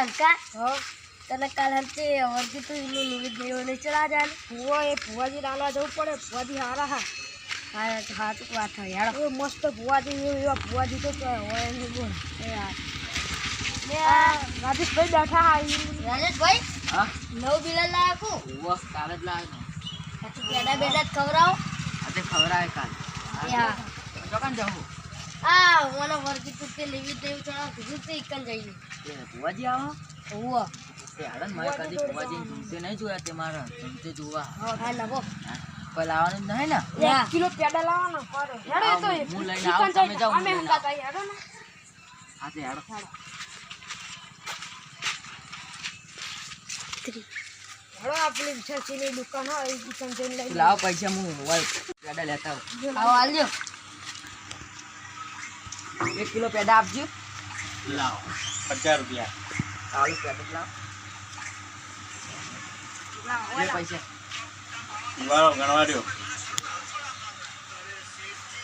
અંકા હો? તને કાલ હલતે વર્ગી તું એનું નિવેદ દેવને ચલા જાય ભૂવો એ ભુવાજી ડાલવા જવું પડે. ભુવાજી હારા હા. હા તું વાત હોય યાર એ મસ્ત ભુવાજી એવા ભુવાજી તો હોય એમ બોલ. એ આ રાજેશભાઈ બેઠા હા રાજેશભાઈ? હા? નવ બિલા લાયકો ઉવા કાલે જ લાવ્યો તું બેડા બેડા જ ખવડાવો. આજે ખવડાય કાલ. હા. ચોકન જવું? આ મને વર્ગી તું તે નિવેદ દેવ ચલા કીધું તે એકન જઈએ. ભુવાજી આવો ઓવો મારે કદી ભુવાજી જમતે નહીં જોયા તે મારા જમતે જોવા. હા નવો કોઈ લાવવાનું જ નહીં ને. એક કિલો પેડા લાવવાનો હેડો તો હું લઈને આવું, તમે જાઓ, અમે હું લઈને હેડો ને. હા તે હાડો. હેડો. આપણી છસીની દુકાન હોય એ દુકાન જઈને લઈ લાવો પૈસા હું હોય પેડા લેતા આવું. આવો હાલજો એક કિલો પેડા આપજો. લાવો. પચાસ રૂપિયા. આલુ પેકેટ લાવો. પૈસા. વાળો ગણવા દો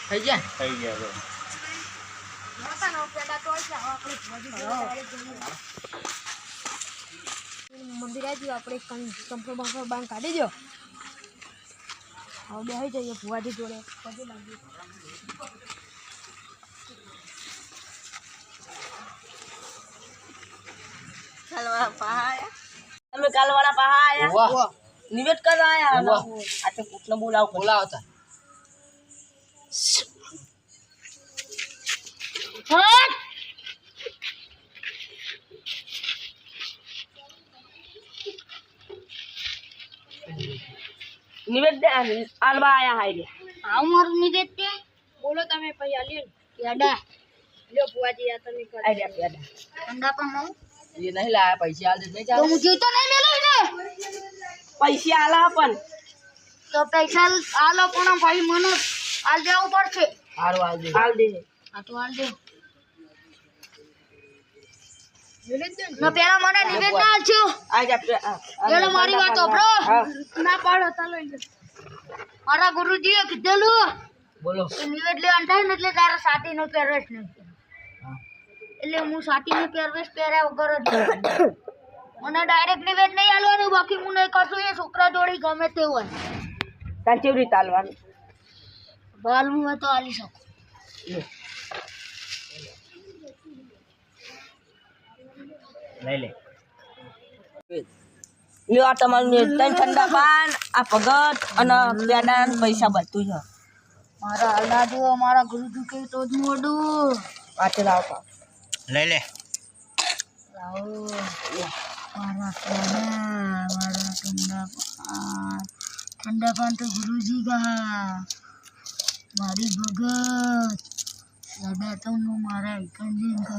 થઈ ગયા? થઈ ગયા જઈએ. મંદિર આવી આપણે કંપનો બંપનો બાંધ કાઢી દો હવે બેસી જઈએ ભુવાજી જોડે. પગે લાગીએ તમે કાલવાળા પહા આયા ઉવા નિવેદ કરવા આયા ઉવા. આ તો કૂટનો બોલાવ બોલાવો તા હટ નિવેદ દે આલવા આયા હાય આવ મારું નિવેદ દે બોલો તમે પૈસા લ્યો યાડા લ્યો ભુવાજી આ તમે કરો. આઈડિયા યાડા ઠંડા પણ મારું એ नहीं लाया દે નહીં તો ચાલે. હું જીવતો નહીં મેલો ને પૈસા આલા પણ. તો પૈસા આલો પણ ભાઈ મને આલ દેવું પડશે. હારું આલ દે. આલ દે. આ તો આલ દે. ના પેલા મને નિવેદન ના આલજો. પેલો મારી વાત સાંભળો. ના પાડો તો લઈ મારા ગુરુજીએ કીધેલું. બોલો. નિવેદ ને એટલે તારે સાતીનો પહેરવેશ નહીં હા. એટલે હું સાતીનો પહેરવેશ પહેર્યા વગર જ મને ડાયરેક્ટ નિવેદ નહીં હાલવાનું બાકી હું નહીં કરશું એ છોકરા જોડી ગમે તે હોય. તાર કેવી રીતે આલવાનું? હાલવું હોય તો હાલી શકું. લઈ લે. લ્યો આ તમારું ઠંડા પાન આ પગત અને પેડા પૈસા બધું છે. મારા જુઓ મારા ગુરુજી કેવું તો જ મોડું. વાંચે લાવતા લઈ લે મારા પેડા મારા ઠંડા પાન ઠંડા પાન તો ગુરુજી ગા મારી ભગત દાદા તો હું મારા એકંજી કહે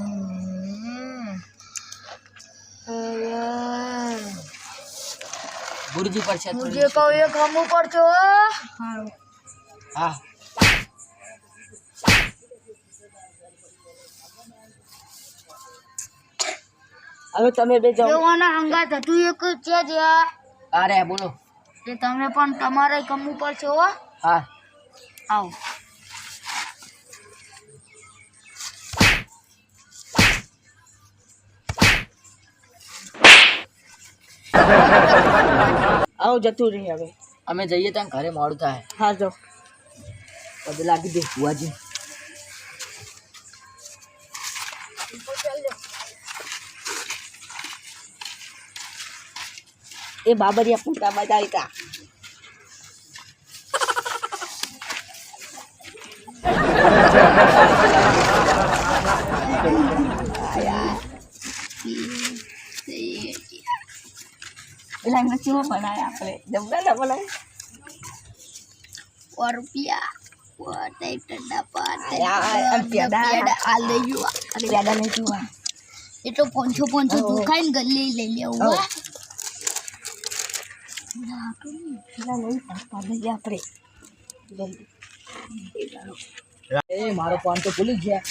ગુરુજી પર છે મુજે કહું એ ગમવું હો હવે તમે બે જાઓ. એવાના હંગાત હતું એક છે જે. અરે બોલો. કે તમે પણ તમારે ગમવું પડશે હો. હા. આવો. આવો જતું રહી હવે. અમે જઈએ ત્યાં ઘરે મોડું થાય. હા જો. પદ લાગી દે બુઆજી એ બાબરિયા પૂટા બજાવી તા પેલા એમને કેવો બનાવ્યા આપણે? જમવા ના બનાવે સો રૂપિયા. પોતે ઠંડા પાતે પેડા આ લઈ જુઓ પેડા લઈ જુઓ. એ તો પોંચો પોંચો તું ખાઈને ગલ્લી લઈ લેવું હો પેલા લઈ પાપા લઈએ આપણે મારો ફોન તો ભૂલી ગયા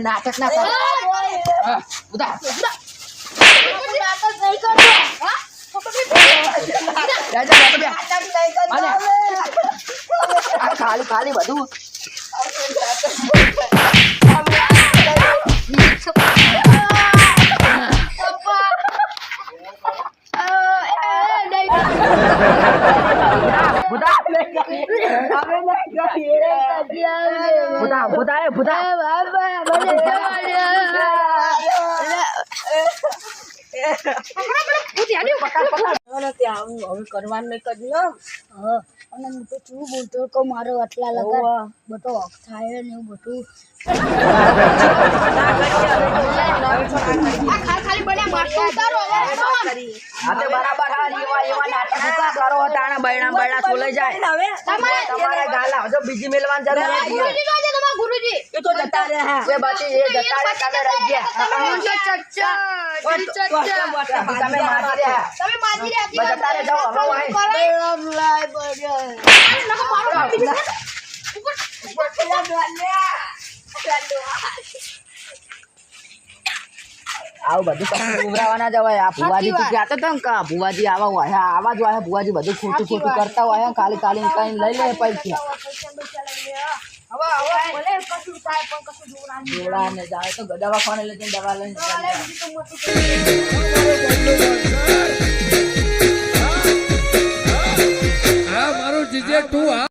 નાટક ના ઉદા ઉદા નાટક નહીં કરતો હા જા, જા, જા, બે. અને આ ખાલી ખાલી બધું ભૂતા ભૂતા ભૂતા ત્યાં હવે કરવાનું નહીં કર્યું અને હું તો શું બોલતો કે મારો આટલા લગા બધો હક થાય ને એવું બધું ખાલી બને મારતો ઉતારો હવે બરાબર હા એવા એવા નાટક ભૂકા કરો તાણે બૈણા છોલે જાય. તમારે ગાલા જો બીજી મેલવાન જરૂર નથી. ગુરુજી જોજે તમારા ગુરુજી. એ તો જતા રહે હા. એ બાતી એ જતા રહે તમે રહી ગયા ચચ્ચા ચચ્ચા તમે મારી રહ્યા તમે માજી રે જતા રહે જાઓ હવે વાય. આવું બધું કશું ઉભરાવા ના જવાય આ ભુવાજી તો કહેતો તો ને કે? ભુવાજી આવા હોય. આવા જ હોય. ભુવાજી બધું ખોટું ખોટું કરતા હોય. ખાલી ખાલી કઈ લઈ લે પૈસા. હવે હવે ભલે કશું થાય પણ કશું જોવું ના જોડા ને જાય તો દવાખાને લઈ જઈને દવા લઈને મારું જીજે તું આ